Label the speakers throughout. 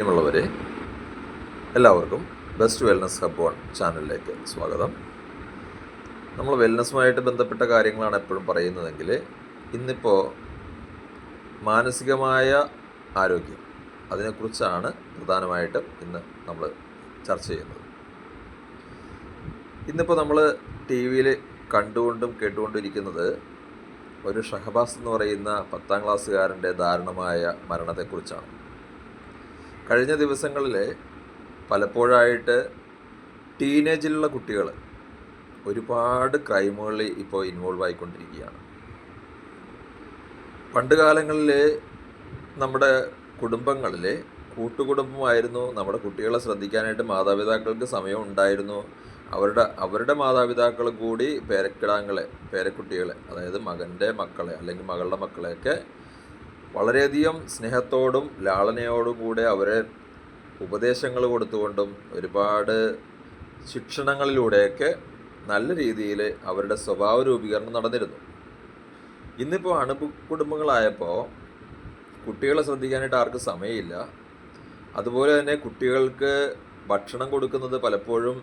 Speaker 1: പ്രിയമുള്ളവരെ എല്ലാവർക്കും best wellness hub one ചാനലിലേക്ക് സ്വാഗതം. നമ്മൾ വെൽനസ്സുമായിട്ട് ബന്ധപ്പെട്ട കാര്യങ്ങളാണ് എപ്പോഴും പറയുന്നതെങ്കിൽ ഇന്നിപ്പോൾ മാനസികമായ ആരോഗ്യം അതിനെക്കുറിച്ചാണ് പ്രധാനമായിട്ടും ഇന്ന് നമ്മൾ ചർച്ച ചെയ്യുന്നത്. ഇന്നിപ്പോൾ നമ്മൾ ടി വിയിൽ കണ്ടുകൊണ്ടും കേട്ടുകൊണ്ടും ഇരിക്കുന്നത് ഒരു ഷഹബാസ് എന്ന് പറയുന്ന പത്താം ക്ലാസ്സുകാരന്റെ ദാരുണമായ മരണത്തെക്കുറിച്ചാണ്. കഴിഞ്ഞ ദിവസങ്ങളിൽ പലപ്പോഴായിട്ട് ടീനേജിലുള്ള കുട്ടികൾ ഒരുപാട് ക്രൈമുകളിൽ ഇപ്പോൾ ഇൻവോൾവ് ആയിക്കൊണ്ടിരിക്കുകയാണ്. പണ്ട് കാലങ്ങളിൽ നമ്മുടെ കുടുംബങ്ങളിൽ കൂട്ടുകുടുംബമായിരുന്നു. നമ്മുടെ കുട്ടികളെ ശ്രദ്ധിക്കാനായിട്ട് മാതാപിതാക്കൾക്ക് സമയം ഉണ്ടായിരുന്നു. അവരുടെ അവരുടെ മാതാപിതാക്കൾ കൂടി പേരക്കിടാങ്ങളെ പേരക്കുട്ടികളെ അതായത് മകന്റെ മക്കളെ അല്ലെങ്കിൽ മകളുടെ മക്കളെയൊക്കെ വളരെയധികം സ്നേഹത്തോടും ലാളനയോടും കൂടെ അവരെ ഉപദേശങ്ങൾ കൊടുത്തുകൊണ്ടും ഒരുപാട് ശിക്ഷണങ്ങളിലൂടെയൊക്കെ നല്ല രീതിയിൽ അവരുടെ സ്വഭാവ രൂപീകരണം നടന്നിരുന്നു. ഇന്നിപ്പോൾ അണുപു കുടുംബങ്ങളായപ്പോൾ കുട്ടികളെ ശ്രദ്ധിക്കാനായിട്ട് ആർക്കും സമയമില്ല. അതുപോലെ തന്നെ കുട്ടികൾക്ക് ഭക്ഷണം കൊടുക്കുന്നത് പലപ്പോഴും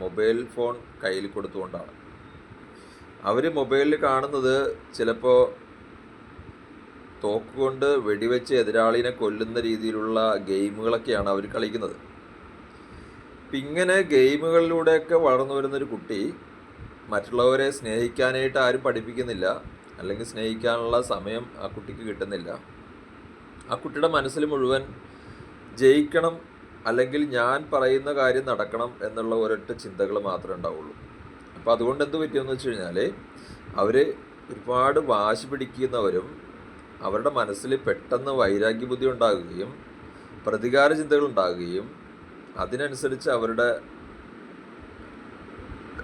Speaker 1: മൊബൈൽ ഫോൺ കയ്യിൽ കൊടുത്തുകൊണ്ടാണ്. അവർ മൊബൈലിൽ കാണുന്നത് ചിലപ്പോൾ തോക്കുകൊണ്ട് വെടിവെച്ച് എതിരാളിനെ കൊല്ലുന്ന രീതിയിലുള്ള ഗെയിമുകളൊക്കെയാണ് അവർ കളിക്കുന്നത്. അപ്പം ഇങ്ങനെ ഗെയിമുകളിലൂടെയൊക്കെ വളർന്നു വരുന്നൊരു കുട്ടി മറ്റുള്ളവരെ സ്നേഹിക്കാനായിട്ട് ആരും പഠിപ്പിക്കുന്നില്ല. അല്ലെങ്കിൽ സ്നേഹിക്കാനുള്ള സമയം ആ കുട്ടിക്ക് കിട്ടുന്നില്ല. ആ കുട്ടിയുടെ മനസ്സിൽ മുഴുവൻ ജയിക്കണം അല്ലെങ്കിൽ ഞാൻ പറയുന്ന കാര്യം നടക്കണം എന്നുള്ള ഒരൊറ്റ ചിന്തകൾ മാത്രമേ ഉണ്ടാവുള്ളൂ. അപ്പോൾ അതുകൊണ്ട് എന്ത് പറ്റിയെന്ന് വെച്ച് കഴിഞ്ഞാൽ അവർ ഒരുപാട് വാശി പിടിക്കുന്നവരും അവരുടെ മനസ്സിൽ പെട്ടെന്ന് വൈരാഗ്യ ബുദ്ധി ഉണ്ടാകുകയും പ്രതികാര ചിന്തകൾ ഉണ്ടാകുകയും അതിനനുസരിച്ച് അവരുടെ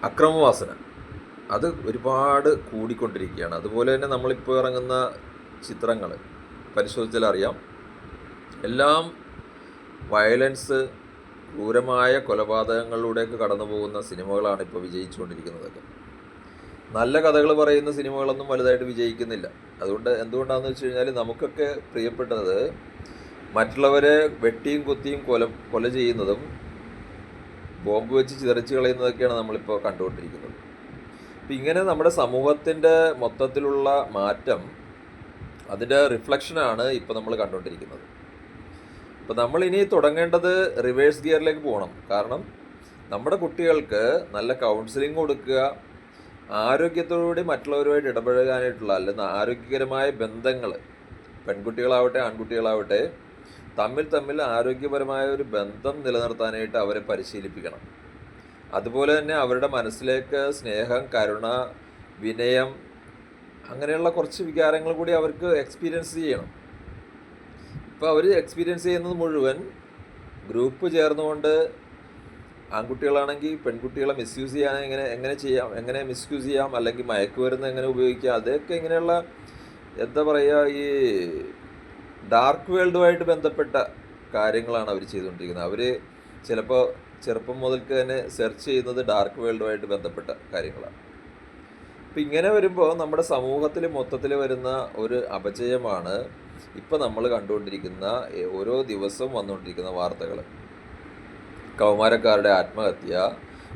Speaker 1: അക്രമവാസന. അത് ഒരുപാട് കൂടിക്കൊണ്ടിരിക്കുകയാണ്. അതുപോലെ തന്നെ നമ്മളിപ്പോൾ ഇറങ്ങുന്ന ചിത്രങ്ങൾ പരിശോധിച്ചാൽ അറിയാം എല്ലാം വയലൻസ് ക്രൂരമായ കൊലപാതകങ്ങളിലൂടെയൊക്കെ കടന്നു പോകുന്ന സിനിമകളാണ് ഇപ്പോൾ വിജയിച്ചുകൊണ്ടിരിക്കുന്നതൊക്കെ നല്ല കഥകൾ പറയുന്ന സിനിമകളൊന്നും വലുതായിട്ട് വിജയിക്കുന്നില്ല. അതുകൊണ്ട് എന്തുകൊണ്ടാണെന്ന് വെച്ച് കഴിഞ്ഞാൽ നമുക്കൊക്കെ പ്രിയപ്പെട്ടത് മറ്റുള്ളവരെ വെട്ടിയും കുത്തിയും കൊല കൊല ചെയ്യുന്നതും ബോംബ് വെച്ച് ചിതറിച്ച് കളയുന്നതൊക്കെയാണ് നമ്മളിപ്പോൾ കണ്ടുകൊണ്ടിരിക്കുന്നത്. അപ്പം ഇങ്ങനെ നമ്മുടെ സമൂഹത്തിന്റെ മൊത്തത്തിലുള്ള മാറ്റം അതിന്റെ റിഫ്ലക്ഷനാണ് ഇപ്പോൾ നമ്മൾ കണ്ടുകൊണ്ടിരിക്കുന്നത്. അപ്പോൾ നമ്മൾ ഇനി തുടങ്ങേണ്ടത് റിവേഴ്സ് ഗിയറിലേക്ക് പോകണം. കാരണം നമ്മുടെ കുട്ടികൾക്ക് നല്ല കൗൺസിലിംഗ് കൊടുക്കുക ആരോഗ്യത്തോടുകൂടി മറ്റുള്ളവരുമായിട്ട് ഇടപഴകാനായിട്ടുള്ള അല്ലെങ്കിൽ ആരോഗ്യകരമായ ബന്ധങ്ങൾ പെൺകുട്ടികളാവട്ടെ ആൺകുട്ടികളാവട്ടെ തമ്മിൽ തമ്മിൽ ആരോഗ്യപരമായ ഒരു ബന്ധം നിലനിർത്താനായിട്ട് അവരെ പരിശീലിപ്പിക്കണം. അതുപോലെ തന്നെ അവരുടെ മനസ്സിലേക്ക് സ്നേഹം കരുണ വിനയം അങ്ങനെയുള്ള കുറച്ച് വികാരങ്ങൾ കൂടി അവർക്ക് എക്സ്പീരിയൻസ് ചെയ്യണം. ഇപ്പോൾ അവർ എക്സ്പീരിയൻസ് ചെയ്യുന്നത് മുഴുവൻ ഗ്രൂപ്പ് ചേർന്നുകൊണ്ട് ആൺകുട്ടികളാണെങ്കിൽ പെൺകുട്ടികളെ മിസ്യൂസ് ചെയ്യാൻ എങ്ങനെ എങ്ങനെ ചെയ്യാം എങ്ങനെ മിസ്യൂസ് ചെയ്യാം അല്ലെങ്കിൽ മയക്കുമരുന്ന് എങ്ങനെ ഉപയോഗിക്കാം അതൊക്കെ ഇങ്ങനെയുള്ള എന്താ പറയുക ഈ ഡാർക്ക് വേൾഡുമായിട്ട് ബന്ധപ്പെട്ട കാര്യങ്ങളാണ് അവർ ചെയ്തുകൊണ്ടിരിക്കുന്നത്. അവർ ചിലപ്പോൾ ചെറുപ്പം മുതൽക്ക് തന്നെ സെർച്ച് ചെയ്യുന്നത് ഡാർക്ക് വേൾഡുമായിട്ട് ബന്ധപ്പെട്ട കാര്യങ്ങളാണ്. അപ്പം ഇങ്ങനെ വരുമ്പോൾ നമ്മുടെ സമൂഹത്തിൽ മൊത്തത്തിൽ വരുന്ന ഒരു അപജയമാണ് ഇപ്പം നമ്മൾ കണ്ടുകൊണ്ടിരിക്കുന്ന ഓരോ ദിവസവും വന്നുകൊണ്ടിരിക്കുന്ന വാർത്തകൾ കൗമാരക്കാരുടെ ആത്മഹത്യ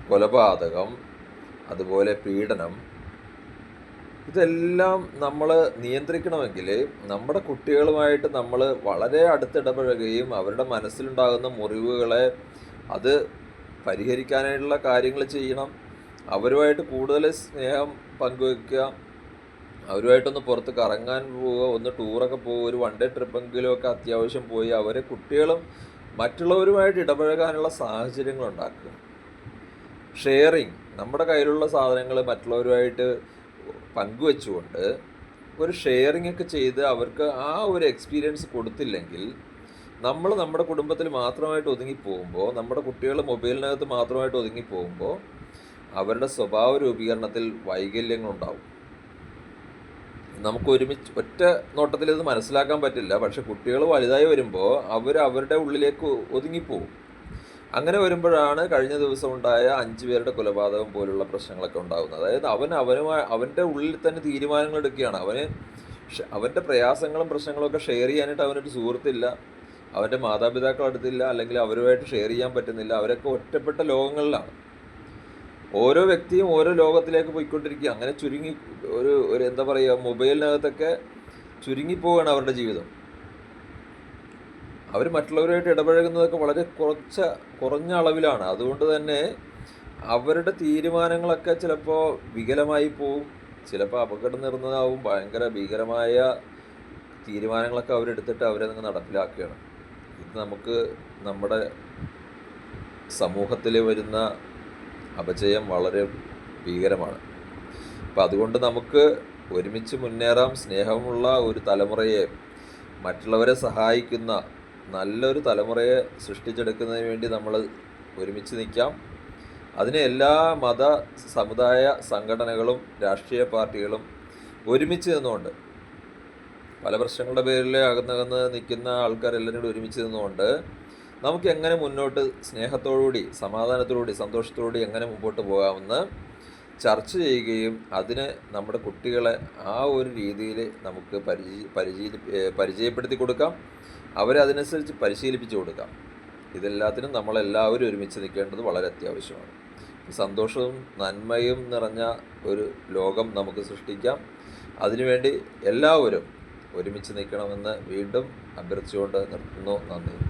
Speaker 1: കൊലപാതകം അതുപോലെ പീഡനം ഇതെല്ലാം നമ്മൾ നിയന്ത്രിക്കണമെങ്കിൽ നമ്മുടെ കുട്ടികളുമായിട്ട് നമ്മൾ വളരെ അടുത്തിടപഴകുകയും അവരുടെ മനസ്സിലുണ്ടാകുന്ന മുറിവുകളെ അത് പരിഹരിക്കാനായിട്ടുള്ള കാര്യങ്ങൾ ചെയ്യണം. അവരുമായിട്ട് കൂടുതൽ സ്നേഹം പങ്കുവെക്കുക അവരുമായിട്ടൊന്ന് പുറത്ത് കറങ്ങാൻ പോവുക ഒന്ന് ടൂറൊക്കെ പോവുക ഒരു വൺ ഡേ ട്രിപ്പെങ്കിലും ഒക്കെ അത്യാവശ്യം പോയി അവരെ കുട്ടികളും മറ്റുള്ളവരുമായിട്ട് ഇടപഴകാനുള്ള സാഹചര്യങ്ങൾ ഉണ്ടാക്കുക ഷെയറിങ് നമ്മുടെ കയ്യിലുള്ള സാധനങ്ങൾ മറ്റുള്ളവരുമായിട്ട് പങ്കുവെച്ചുകൊണ്ട് ഒരു ഷെയറിംഗ് ഒക്കെ ചെയ്ത് അവർക്ക് ആ ഒരു എക്സ്പീരിയൻസ് കൊടുത്തില്ലെങ്കിൽ നമ്മൾ നമ്മുടെ കുടുംബത്തിൽ മാത്രമായിട്ട് ഒതുങ്ങിപ്പോകുമ്പോൾ നമ്മുടെ കുട്ടികൾ മൊബൈലിനകത്ത് മാത്രമായിട്ട് ഒതുങ്ങിപ്പോകുമ്പോൾ അവരുടെ സ്വഭാവ രൂപീകരണത്തിൽ വൈകല്യങ്ങളുണ്ടാവും. നമുക്ക് ഒരുമിച്ച് ഒറ്റ നോട്ടത്തിൽ ഇത് മനസ്സിലാക്കാൻ പറ്റില്ല. പക്ഷെ കുട്ടികൾ വലുതായി വരുമ്പോൾ അവർ അവരുടെ ഉള്ളിലേക്ക് ഒതുങ്ങിപ്പോവും. അങ്ങനെ വരുമ്പോഴാണ് കഴിഞ്ഞ ദിവസം ഉണ്ടായ അഞ്ച് പേരുടെ കൊലപാതകം പോലുള്ള പ്രശ്നങ്ങളൊക്കെ ഉണ്ടാകുന്നത്. അതായത് അവൻ അവനുമായി അവന്റെ ഉള്ളിൽ തന്നെ തീരുമാനങ്ങൾ എടുക്കുകയാണ്. അവന് അവന്റെ പ്രയാസങ്ങളും പ്രശ്നങ്ങളും ഒക്കെ ഷെയർ ചെയ്യാനായിട്ട് അവനൊരു സുഹൃത്തില്ല അവന്റെ മാതാപിതാക്കൾ അടുത്തില്ല അല്ലെങ്കിൽ അവരുമായിട്ട് ഷെയർ ചെയ്യാൻ പറ്റുന്നില്ല. അവരൊക്കെ ഒറ്റപ്പെട്ട ലോകങ്ങളിലാണ്. ഓരോ വ്യക്തിയും ഓരോ ലോകത്തിലേക്ക് പോയിക്കൊണ്ടിരിക്കുക അങ്ങനെ ചുരുങ്ങി ഒരു ഒരു എന്താ പറയുക മൊബൈലിനകത്തൊക്കെ ചുരുങ്ങിപ്പോവുകയാണ് അവരുടെ ജീവിതം. അവർ മറ്റുള്ളവരുമായിട്ട് ഇടപഴകുന്നതൊക്കെ വളരെ കുറച്ച കുറഞ്ഞ അളവിലാണ്. അതുകൊണ്ട് തന്നെ അവരുടെ തീരുമാനങ്ങളൊക്കെ ചിലപ്പോൾ വികലമായി പോവും. ചിലപ്പോൾ അപകടം നിറഞ്ഞതാവും. ഭയങ്കര ഭീകരമായ തീരുമാനങ്ങളൊക്കെ അവരെടുത്തിട്ട് അവരെ നിങ്ങൾ നടപ്പിലാക്കുകയാണ്. ഇത് നമുക്ക് നമ്മുടെ സമൂഹത്തിൽ വരുന്ന അപജയം വളരെ ഭീകരമാണ്. അപ്പം അതുകൊണ്ട് നമുക്ക് ഒരുമിച്ച് മുന്നേറാം. സ്നേഹമുള്ള ഒരു തലമുറയെ മറ്റുള്ളവരെ സഹായിക്കുന്ന നല്ലൊരു തലമുറയെ സൃഷ്ടിച്ചെടുക്കുന്നതിന് വേണ്ടി നമ്മൾ ഒരുമിച്ച് നിൽക്കാം. അതിന് എല്ലാ മത സമുദായ സംഘടനകളും രാഷ്ട്രീയ പാർട്ടികളും ഒരുമിച്ച് നിന്നുകൊണ്ട് പല പ്രശ്നങ്ങളുടെ പേരിൽ അകന്നകന്ന് നിൽക്കുന്ന ആൾക്കാരെല്ലാവരും കൂടി ഒരുമിച്ച് നിന്നുകൊണ്ട് നമുക്ക് എങ്ങനെ മുന്നോട്ട് സ്നേഹത്തോടുകൂടി സമാധാനത്തോടുകൂടി സന്തോഷത്തോടുകൂടി എങ്ങനെ മുമ്പോട്ട് പോകാമെന്ന് ചർച്ച ചെയ്യുകയും അതിന് നമ്മുടെ കുട്ടികളെ ആ ഒരു രീതിയിൽ നമുക്ക് പരിചയ പരിചയ പരിചയപ്പെടുത്തി കൊടുക്കാം. അവരെ അതിനനുസരിച്ച് പരിശീലിപ്പിച്ചു കൊടുക്കാം. ഇതെല്ലാത്തിനും നമ്മളെല്ലാവരും ഒരുമിച്ച് നിൽക്കേണ്ടത് വളരെ അത്യാവശ്യമാണ്. സന്തോഷവും നന്മയും നിറഞ്ഞ ഒരു ലോകം നമുക്ക് സൃഷ്ടിക്കാം. അതിനുവേണ്ടി എല്ലാവരും ഒരുമിച്ച് നിൽക്കണമെന്ന് വീണ്ടും അഭ്യർത്ഥിച്ചുകൊണ്ട് നിർത്തുന്നു. നന്ദി.